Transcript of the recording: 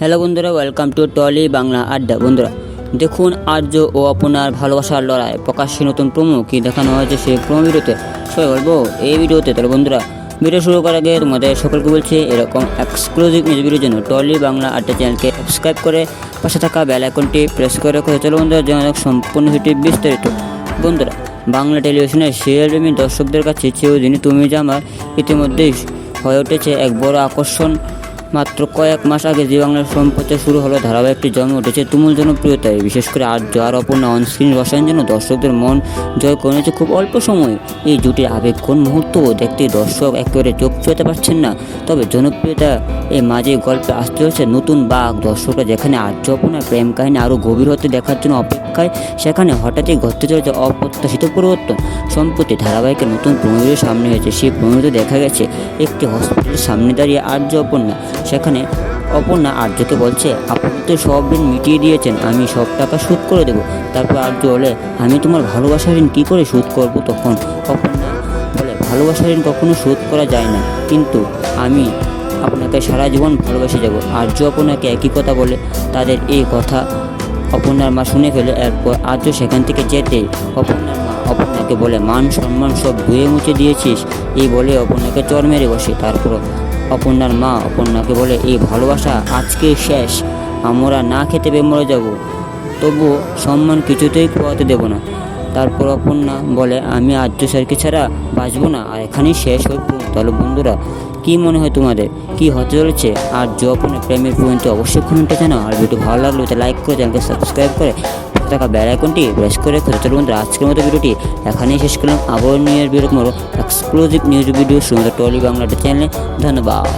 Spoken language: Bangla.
হ্যালো বন্ধুরা ওয়েলকাম টু টলি বাংলা আড্ডা বন্ধুরা, দেখুন আর্য ও আপনার ভালোবাসার লড়াই, প্রকাশ্যে নতুন প্রোমো কি দেখানো হয়েছে সেই প্রোমো ভিডিওতে। সবাই বলব, এই ভিডিওতে তাহলে বন্ধুরা ভিডিও শুরু করার আগে তোমাদের সকলকে বলছি, এরকম এক্সক্লুসিভ নিউজ ভিডিওর জন্য টলি বাংলা আড্ডা চ্যানেলকে সাবস্ক্রাইব করে পাশে থাকা বেল আইকনটি প্রেস করে রেখে। চলো বন্ধুরা যেন সম্পূর্ণ ভিডিও বিস্তারিত। বন্ধুরা, বাংলা টেলিভিশনের সিরিয়াল প্রেমী দর্শকদের কাছে চিরদিনই তুমি যে আমার ইতিমধ্যেই হয়ে উঠেছে এক বড় আকর্ষণ। মাত্র কয়েক মাস আগে জি বাংলার সম্প্রচার শুরু হলো ধারাবাহিকটি জন্ম উঠেছে তুমুল জনপ্রিয়তায়। বিশেষ করে আর অপর্ণা অনস্ক্রিন রসায়ন যেন দর্শকদের মন জয় করে নিয়েছে খুব অল্প সময়ে। এই জুটির আবেগ কোন মুহূর্ত দেখতে দর্শক একেবারে চোখ চুয়াতে পারছেন না। তবে জনপ্রিয়তা এই মাঝে গল্পে আসতে হচ্ছে নতুন বাঘ দর্শকরা যেখানে আর্য অপর্ণার প্রেম কাহিনী আরও গভীর হতে দেখার জন্য অপেক্ষায় সেখানে হঠাৎই ঘটতে চলেছে অপ্রত্যাশিত পরিবর্তন। সম্প্রতি ধারাবাহিকের নতুন প্রমিদের সামনে হয়েছে সেই প্রমিতে দেখা গেছে, একটি হসপিটালের সামনে দাঁড়িয়ে আর্য অপর্ণা। সেখানে অপর্ণা আর্যকে বলছে, আপনি তো সব ঋণ মিটিয়ে দিয়েছেন, আমি সব টাকা শোধ করে দেবো। তারপর আর্য বলে, আমি তোমার ভালোবাসার ঋণ কী করে শোধ করব তখন? অপর্ণা বলে, ভালোবাসার ঋণ কখনো শোধ করা যায় না, কিন্তু আমি আপনাকে সারা জীবন ভালোবেসে যাব। আর্য অপর্ণাকে একই কথা বলে, তাদের এই কথা অপর্ণার মা শুনে ফেলে, এরপর আজও সেখান থেকে যেতে অপর্ণার মা অপর্ণাকে বলে, মান সম্মান সব ধুয়ে মুছে দিয়েছিস। এই বলে অপর্ণাকে চর মেরে বসে। তারপর অপর্ণার মা অপর্ণাকে বলে, এই ভালোবাসা আজকে শেষ। আমরা না খেতে পেয়ে মরে যাব। তবুও সম্মান কিছুতেই খোয়াতে দেব না। তারপর অপর্ণা বলে, আমি আর্য স্যারকে ছাড়া বাঁচবো না, আর এখানেই শেষ হয়ে। তাহলে বন্ধুরা। কি মনে হয় তোমাদের? কি হতে চলেছে? আর যখন প্রেমের পর্যন্ত অবশ্যই কমেন্টে জানাও। আর ভিডিও ভালো লাগল তো লাইক করে, চ্যানেলকে সাবস্ক্রাইব করে থাকা বেল আইকনটি প্রেস করে রেখে। চলো বন্ধুরা, আজকের মতো ভিডিওটি এখানেই শেষ করলাম। আবার নিয়ে বিরোধ মরো এক্সক্লুসিভ নিউজ ভিডিও শুধুমাত্র টলি বাংলাটা চ্যানেলে ধন্যবাদ।